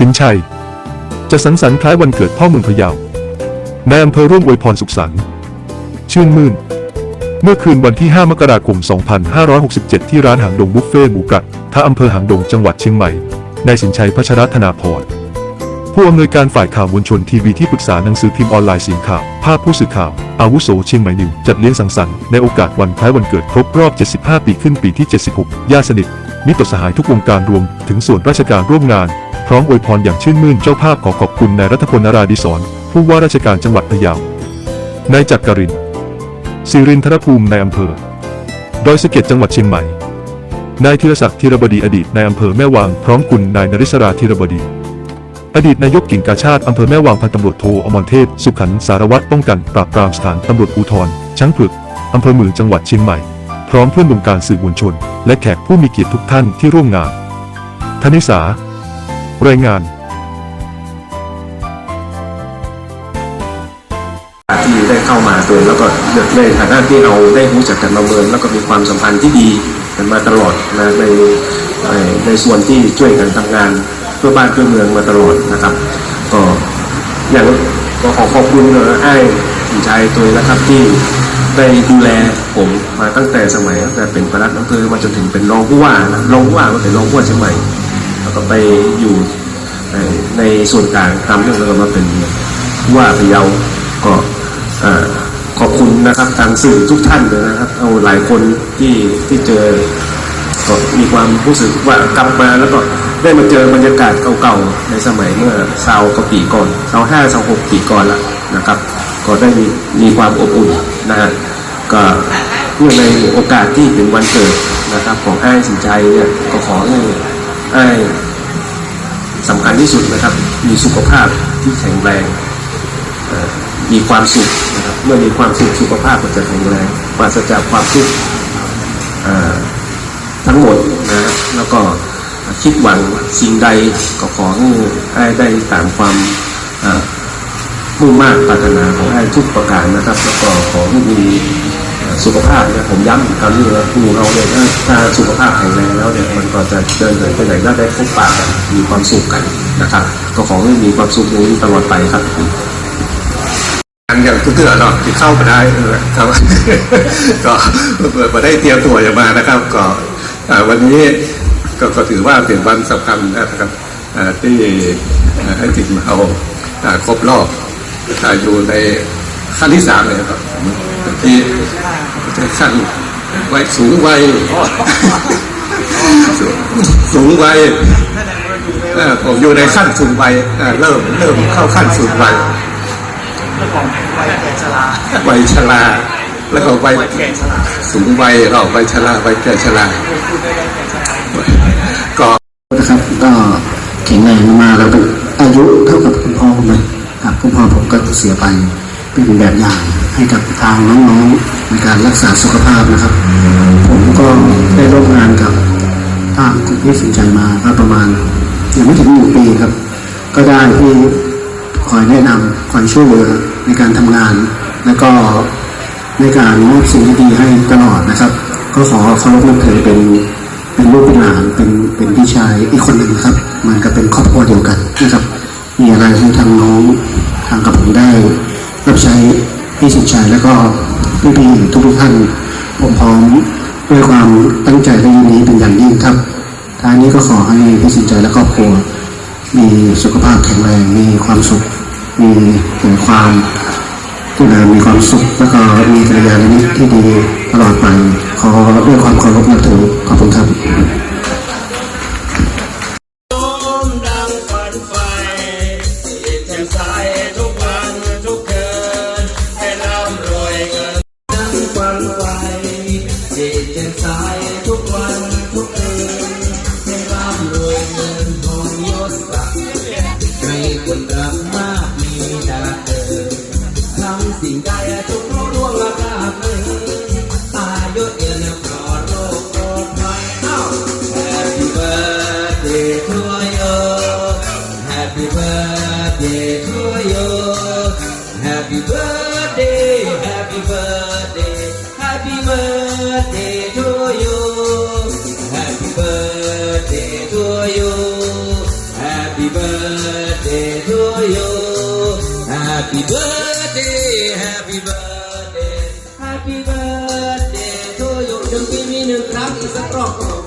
สินชัย จะสังสรรค์คล้ายวันเกิดพ่อเมืองพะเยาในอำเภอร่วมอวยพรสุขสันต์ชื่นมื่น เมื่อคืนวันที่ 5 มกราคม 2567 ที่ร้านหางดงบุฟเฟ่หมูกระทะอำเภอหางดงจังหวัดเชียงใหม่นายสินชัยพัชรธนาพรผู้อำนวยการฝ่ายข่าวมวลชนทีวีที่ปรึกษาหนังสือพิมพ์ออนไลน์สินข่าว ภาพผู้สื่อข่าว อาวุโสเชียงใหม่นิวจัดเลี้ยงสังสรรค์ในโอกาสวันคล้ายวันเกิดครบรอบ 75 ปีขึ้นปีที่ 76ญาติสนิท มิตรสหายทุกวงการรวมถึงส่วนราชการร่วมงาน พร้อมอวยพรอย่างชื่นมื่นเจ้าภาพขอขอบคุณนายรัฐพลนราดิศรผู้ว่าราชการจังหวัดพะเยานายจักรินทร์สิรินทรภูมิในอำเภอ ดอยสะเก็ดจังหวัดเชียงใหม่ นายธีรศักดิ์ธีรบดีอดีตนายอำเภอแม่วางพร้อมคุณนายนริศราธีรบดี อดีตนายกกิ่งกาชาติอำเภอแม่วางพันตำรวจโทอมรเทพสุขันสารวัตรป้องกันปราบปรามสถานตำรวจภูธรช้างผึกอำเภอเมืองจังหวัดเชียงใหม่ พร้อมเพื่อนวงการสื่อมวลชน และแขกผู้มีเกียรติทุกท่านที่ร่วมงานธนิสารายงาน ที่ได้เข้ามาโดยแล้วก็ในฐานะที่เราได้รู้จักกันมาเมินแล้วก็มีความสัมพันธ์ที่ดีกันมาตลอดนะในในในส่วนที่ช่วยกันทำงานเพื่อบ้านเพื่อเมืองมาตลอดนะครับ ก็อย่างก็ขอขอบคุณนะไอ้สินชัยตัวนะครับที่ได้ดูแลผม มาตั้งแต่สมัยตั้งแต่เป็นประหลัดอำเภอมาจนถึงเป็นรองผู้ว่านะรองผู้ว่าก็เป็นรองผู้ว่าเชียงใหม่แล้วก็ไปอยู่ในส่วนกลางทำเรื่องแล้วก็มาเป็นผู้ว่าพะเยาก็ขอบคุณนะครับทางสื่อทุกท่านเลยนะครับ เอาหลายคนที่ที่เจอก็มีความรู้สึกว่ากลับมาแล้วก็ได้มาเจอบรรยากาศเก่าๆในสมัยเมื่อสาวกว่าปีก่อนสาวห้าสาวหกปีก่อนแล้วนะครับ ก็ได้มีมีความอบอุ่นนะฮะก็ เนื่อในโอกาสที่เป็นวันเกิดนะครับ ของไอ้สินใจเนี่ยก็ขอให้ไอ้สำคัญที่สุดนะครับ มีสุขภาพที่แข็งแรงมีความสุขนะครับเมื่อมีความสุขสุขภาพก็จะแข็งแรงปราศจากความทุกข์ทั้งหมดนะแล้วก็คิดหวังสิ่งใดก็ขอให้ให้ได้ตามความมุ่งมากปรารถนาของให้ทุกประการนะครับ แล้วก็ขอให้มี สุขภาพเนะผมย้ำอีกครั้งนึงนะผู้เราเนี่ยถ้าถ้าสุขภาพแข็งแรงแล้วเนี่ยมันก็จะเดินเหินไปไหนก็ได้พบปะกันมีความสุขกันนะครับ ก็ขอให้มีความสุขนี้ตลอดไปครับอันอย่างทุกเถื่อเนาะที่เข้ามาได้เออครับก็เปิดมาได้เตรียมตัวอย่างมานะครับ ก็วันนี้ก็ถือว่าเป็นวันสำคัญนะครับที่อ่าให้จิตเราอ่าครบรอบอ่าอยู่ในขั้นที่สามเลยครับ ที่ขั้นวัยสูงวัยสูงสูงวัยเอ่อผมอยู่ในขั้นสูงวัยอ่าเริ่มเริ่มเข้าขั้นสูงวัยวัยชราแล้วก็วัยสูงวัยเราวัยชราวัยแก่ชราก็นะครับ ก็แข็งแรงมาแล้วก็อายุเท่ากับคุณพ่อผมเลยครับคุณพ่อผมก็เสียไป เป็นแบบอย่างให้กับทางน้องๆในการรักษาสุขภาพนะครับ ผมก็ได้ร่วมงานกับทางคุณพี่สินใจมาก็ประมาณยังไม่ถึงหนึ่งปีครับ ก็ได้ที่คอยแนะนำคอยช่วยเหลือในการทำงาน แล้วก็ในการมอบสิ่งที่ดีให้ตลอดนะครับ ก็ขอเคารพนับถือเป็นเป็นลูกเป็นหลานเป็นเป็นพี่ชายอีกคนหนึ่งครับมือนกับเป็นครอบครัวเดียวกันนะครับ มีอะไรให้ทางน้องทางกับผมได้ รับใช้พี่สินชัยแล้วก็พี่พี่ๆทุกท่านผมพร้อมด้วยความตั้งใจและยินดีเป็นอย่างยิ่งครับท้ายนี้ก็ขอให้พี่สินใจและครอบครัว มีสุขภาพแข็งแรงมีความสุข มีแต่ความที่นามีความสุข แล้วก็มีกัลยาณมิตรที่ดีตลอดไปขอด้วยความเคารพนับถือขอบคุณครับำ happy birthday to you. Happy birthday to you. Happy birthday to you. Happy birthday, happy birthday, happy birthday to you. หนึ่งปีมีหนึ่งครั้งอีกสักรอบ